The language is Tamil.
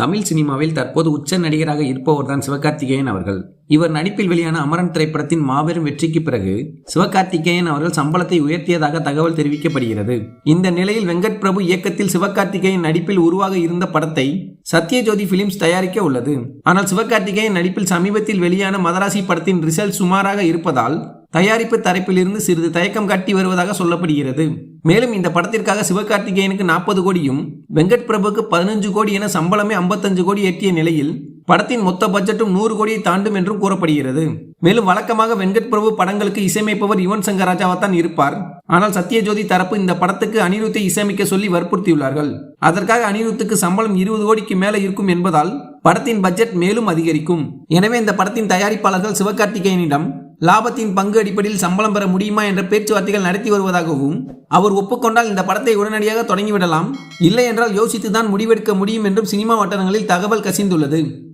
தமிழ் சினிமாவில் தற்போது உச்ச நடிகராக இருப்பவர் தான் சிவகார்த்திகேயன் அவர்கள். இவர் நடிப்பில் வெளியான அமரன் திரைப்படத்தின் மாபெரும் வெற்றிக்கு பிறகு சிவகார்த்திகேயன் அவர்கள் சம்பளத்தை உயர்த்தியதாக தகவல் தெரிவிக்கப்படுகிறது. இந்த நிலையில் வெங்கட் பிரபு இயக்கத்தில் சிவகார்த்திகேயன் நடிப்பில் உருவாக இருந்த படத்தை சத்யஜோதி பிலிம்ஸ் தயாரிக்க உள்ளது. ஆனால் சிவகார்த்திகேயன் நடிப்பில் சமீபத்தில் வெளியான மதராசி படத்தின் ரிசல்ட் சுமாராக இருப்பதால் தயாரிப்பு தரப்பிலிருந்து சிறிது தயக்கம் காட்டி வருவதாக சொல்லப்படுகிறது. மேலும் இந்த படத்திற்காக சிவகார்த்திகேயனுக்கு நாற்பது கோடியும் வெங்கட் பிரபுக்கு பதினஞ்சு கோடி என சம்பளமே ஐம்பத்தஞ்சு கோடி எட்டிய நிலையில் படத்தின் மொத்த பட்ஜெட்டும் நூறு கோடியை தாண்டும் என்றும் கூறப்படுகிறது. மேலும் வழக்கமாக வெங்கட் பிரபு படங்களுக்கு இசையமைப்பவர் யுவன் சங்கர் ராஜாவாத்தான் இருப்பார். ஆனால் சத்யஜோதி தரப்பு இந்த படத்துக்கு அனிருத்தை இசையமைக்க சொல்லி வற்புறுத்தியுள்ளார்கள். அதற்காக அனிருத்துக்கு சம்பளம் இருபது கோடிக்கு மேலே இருக்கும் என்பதால் படத்தின் பட்ஜெட் மேலும் அதிகரிக்கும். எனவே இந்த படத்தின் தயாரிப்பாளர்கள் சிவகார்த்திகேயனிடம் லாபத்தின் பங்கு அடிப்படையில் சம்பளம் பெற முடியுமா என்ற பேச்சுவார்த்தைகள் நடத்தி வருவதாகவும் அவர் ஒப்புக்கொண்டால் இந்த படத்தை உடனடியாக தொடங்கிவிடலாம். இல்லை என்றால் யோசித்துதான் முடிவெடுக்க முடியும் என்றும் சினிமா வட்டாரங்களில் தகவல் கசிந்துள்ளது.